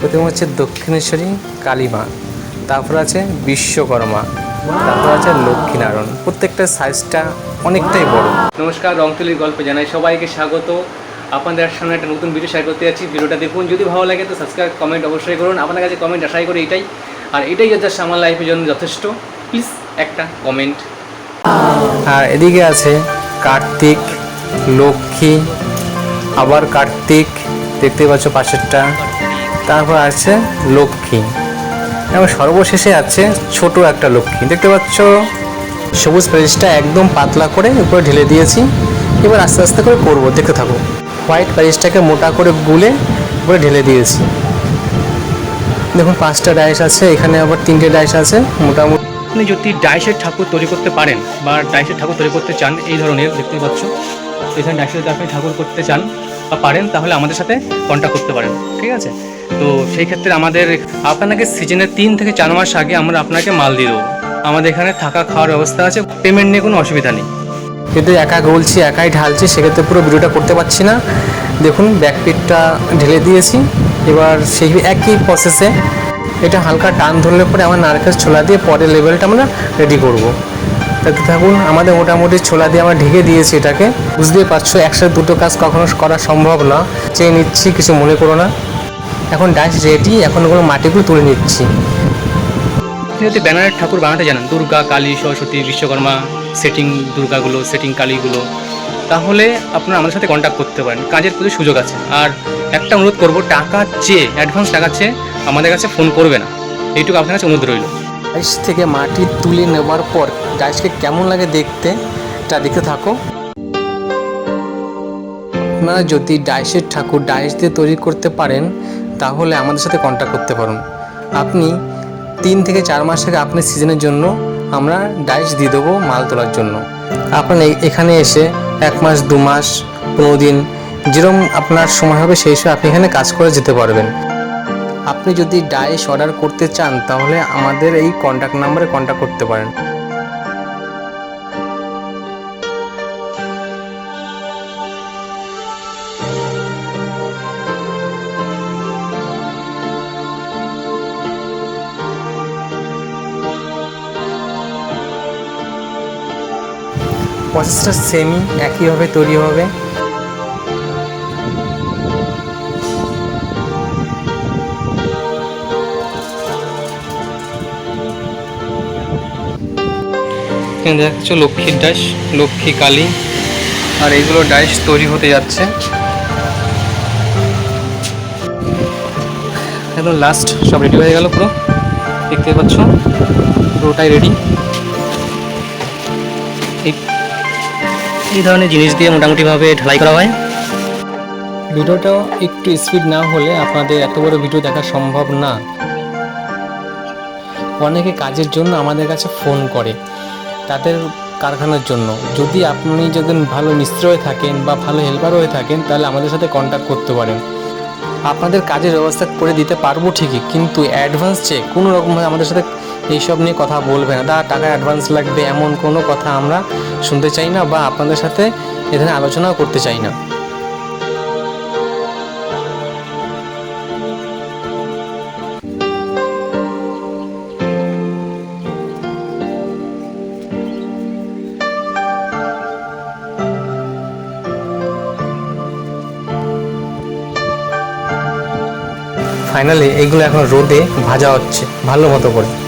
প্রথম হচ্ছে দক্ষিণেশ্বরী কালীমা। তারপর আছে বিশ্বকর্মা। তারপর আছে লক্ষ্মীনারায়ণ। প্রত্যেকটা সাইজটা অনেকটাই বড়। নমস্কার রংতুলির গল্পে জানাই সবাইকে স্বাগত। আপনাদের সামনে একটা নতুন ভিডিও শেয়ার করতে যাচ্ছি। ভিডিওটা দেখুন। যদি ভালো লাগে তো সাবস্ক্রাইব কমেন্ট অবশ্যই করুন। আপনার কাছে কমেন্ট আশাই করি এটাই। আর এটাই জাস্ট আমার লাইফের জন্য যথেষ্ট। প্লিজ একটা কমেন্ট আর এদিকে আছে কার্তিক লক্ষ্মী আবার কার্তিক। দেখতে পাচ্ছ পাশেরটা। তারপর আছে লক্ষ্মী। এবং সর্বশেষে আছে ছোট একটা লক্ষ্মী। দেখতে পাচ্ছ, সবুজ প্যারিসটা একদম পাতলা করে উপরে ঢেলে দিয়েছি। এবার আস্তে আস্তে করে করব, দেখতে থাকো। হোয়াইট প্যারিসটাকে মোটা করে গুলে উপরে ঢেলে দিয়েছি। দেখুন, পাঁচটা ডাইস আছে, এখানে আবার তিনটে ডাইস আছে, মোটামুটি। আপনি যদি ডাইসের ঠাকুর তৈরি করতে পারেন, বা ডাইসের ঠাকুর তৈরি করতে চান, এই ধরনের, দেখতে পাচ্ছ। এখানে ডাইসের আপনি ঠাকুর করতে চান। বা পারেন, তাহলে আমাদের সাথে কন্ট্যাক্ট করতে পারেন, ঠিক আছে? তো সেই ক্ষেত্রে আমাদের, আপনাকে সিজনের তিন থেকে চার মাস আগে আমরা আপনাকে মাল দিয়ে দেবো। আমাদের এখানে থাকা খাওয়ার ব্যবস্থা আছে পেমেন্ট নিয়ে কোনো অসুবিধা নেই। কিন্তু একা গলছি, একাই ঢালছি, সেক্ষেত্রে পুরো ভিডিওটা করতে পারছি না। দেখুন ব্যাকপিটটা ঢেলে দিয়েছি। এবার সেই একই প্রসেসে এটা হালকা টান ধরলে পরে আমার নারকেল ছোলা দিয়ে পরের লেভেলটা আমরা রেডি করব। দেখতে থাকুন, আমাদের মোটামুটি ছোলা দিয়ে আমরা ঢেকে দিয়েছি এটাকে। বুঝতেই পারছ, একসাথে দুটো কাজ কখনো করা সম্ভব না। চেয়ে নিচ্ছি, কিছু মনে করো না। এখন ডাইস রেডি, এখন ওগুলো মাটিগুলো তুলে নিচ্ছি। আপনি যদি ব্যানারের ঠাকুর বানাতে জানেন, দুর্গা, কালী, সরস্বতী, বিশ্বকর্মা, সেটিং, দুর্গাগুলো, সেটিং কালীগুলো, তাহলে আপনারা আমাদের সাথে কন্ট্যাক্ট করতে পারেন। কাজের প্রচুর সুযোগ আছে। আর একটা অনুরোধ করব, টাকা চেয়ে অ্যাডভান্স টাকা চেয়ে আমাদের কাছে ফোন করবে না। এইটুকু আপনার কাছে অনুরোধ রইল। ডাইস থেকে মাটি তুলে নেওয়ার পর ডাইসকে কেমন লাগে দেখতে, তা দেখতে থাকো। আপনারা যদি ডাইসের ঠাকুর ডাইস দিয়ে তৈরি করতে পারেন, তাহলে আমাদের সাথে কন্ট্যাক্ট করতে পারেন। আপনি তিন থেকে চার মাস আগে আপনার সিজনের জন্য আমরা ডাইস দিয়ে দেবো মাল তোলার জন্য। আপনি এ- এখানে এসে এক মাস, দু মাস, পনেরো দিন যেরকম আপনার সময় হবে সেই সময় আপনি এখানে কাজ করে যেতে পারবেন। আপনি যদি ডাইস অর্ডার করতে চান, তাহলে আমাদের এই কন্ট্যাক্ট নাম্বারে কন্ট্যাক্ট করতে পারেন। প্রসেসটা সেমই একইভাবে তৈরি হবে। এখানে দেখছ লক্ষ্মীর ডাইস লক্ষ্মী কালী। আর এইগুলো ডাইস তৈরি হতে যাচ্ছে। একদম লাস্ট সব রেডি হয়ে গেল পুরো। দেখতে পাচ্ছ, পুরোটাই রেডি এই ধরনের জিনিস দিয়ে মোটামুটিভাবে ঢালাই করা হয়। ভিডিওটাও একটু স্পিড না হলে আপনাদের এত বড় ভিডিও দেখা সম্ভব না। অনেকে কাজের জন্য আমাদের কাছে ফোন করে। তাদের কারখানার জন্য। যদি আপনি যদি ভালো মিস্ত্রি হয়ে থাকেন বা ভালো হেল্পার হয়ে থাকেন, তাহলে আমাদের সাথে কন্ট্যাক্ট করতে পারেন। আপনাদের কাজের ব্যবস্থা করে দিতে পারব ঠিকই, কিন্তু অ্যাডভান্স চেক কোনো রকমভাবে আমাদের সাথে এইসব নিয়ে কথা বলবে না। দা টাকা অ্যাডভান্স লাগবে এমন কোনো কথা আমরা শুনতে চাই না বা আপনাদের সাথে এখানে আলোচনাও করতে চাই না। ফাইনালি এইগুলো এখন রোদে ভাজা হচ্ছে ভালো মতো করে।